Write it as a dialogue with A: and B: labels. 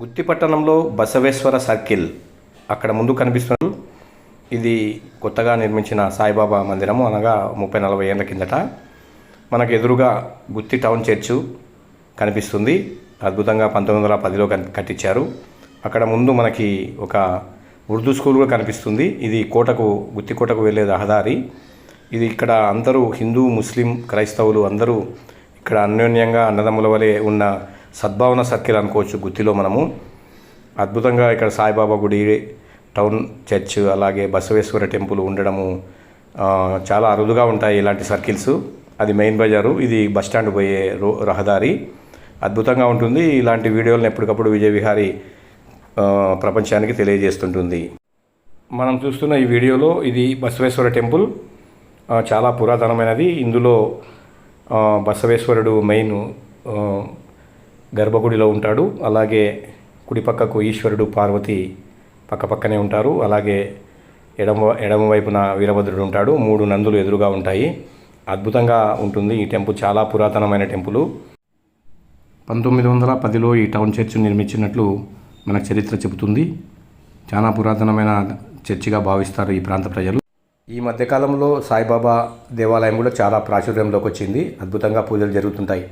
A: గుత్తి పట్టణంలో బసవేశ్వర సర్కిల్ అక్కడ ముందు కనిపిస్తున్న ఇది కొత్తగా నిర్మించిన సాయిబాబా మందిరము అనగా ముప్పై నలభై ఏళ్ళ కిందట. మనకు ఎదురుగా గుత్తి టౌన్ చర్చు కనిపిస్తుంది. అద్భుతంగా పంతొమ్మిది వందల పదిలో కట్టించారు. అక్కడ ముందు మనకి ఒక ఉర్దూ స్కూల్ కూడా కనిపిస్తుంది. ఇది కోటకు గుత్తి కోటకు వెళ్ళే రహదారి. ఇది ఇక్కడ అందరూ హిందూ ముస్లిం క్రైస్తవులు అందరూ ఇక్కడ అన్యోన్యంగా అన్నదమ్ముల వలె ఉన్న సద్భావన సర్కిల్ అనుకోవచ్చు గుత్తిలో మనము. అద్భుతంగా ఇక్కడ సాయిబాబా గుడి టౌన్ చర్చ్ అలాగే బసవేశ్వర టెంపుల్ ఉండడము చాలా అరుదుగా ఉంటాయి ఇలాంటి సర్కిల్స్. అది మెయిన్ బజారు ఇది బస్ పోయే రో రహదారి. అద్భుతంగా ఉంటుంది. ఇలాంటి వీడియోలను ఎప్పటికప్పుడు విజయ విహారీ ప్రపంచానికి తెలియజేస్తుంటుంది. మనం చూస్తున్న ఈ వీడియోలో ఇది బసవేశ్వర టెంపుల్. చాలా పురాతనమైనది. ఇందులో బసవేశ్వరుడు మెయిన్ గర్భగుడిలో ఉంటాడు. అలాగే కుడిపక్కకు ఈశ్వరుడు పార్వతి పక్కపక్కనే ఉంటారు. అలాగే ఎడమ ఎడమ వైపున వీరభద్రుడు ఉంటాడు. మూడు నందులు ఎదురుగా ఉంటాయి. అద్భుతంగా ఉంటుంది ఈ టెంపుల్. చాలా పురాతనమైన టెంపుల్. పంతొమ్మిది వందల పదిలో ఈ టౌన్ చర్చ్ నిర్మించినట్లు మన చరిత్ర చెబుతుంది. చాలా పురాతనమైన చర్చిగా భావిస్తారు ఈ ప్రాంత ప్రజలు. ఈ మధ్యకాలంలో సాయిబాబా దేవాలయం కూడా చాలా ప్రాచుర్యంలోకి వచ్చింది. అద్భుతంగా పూజలు జరుగుతుంటాయి.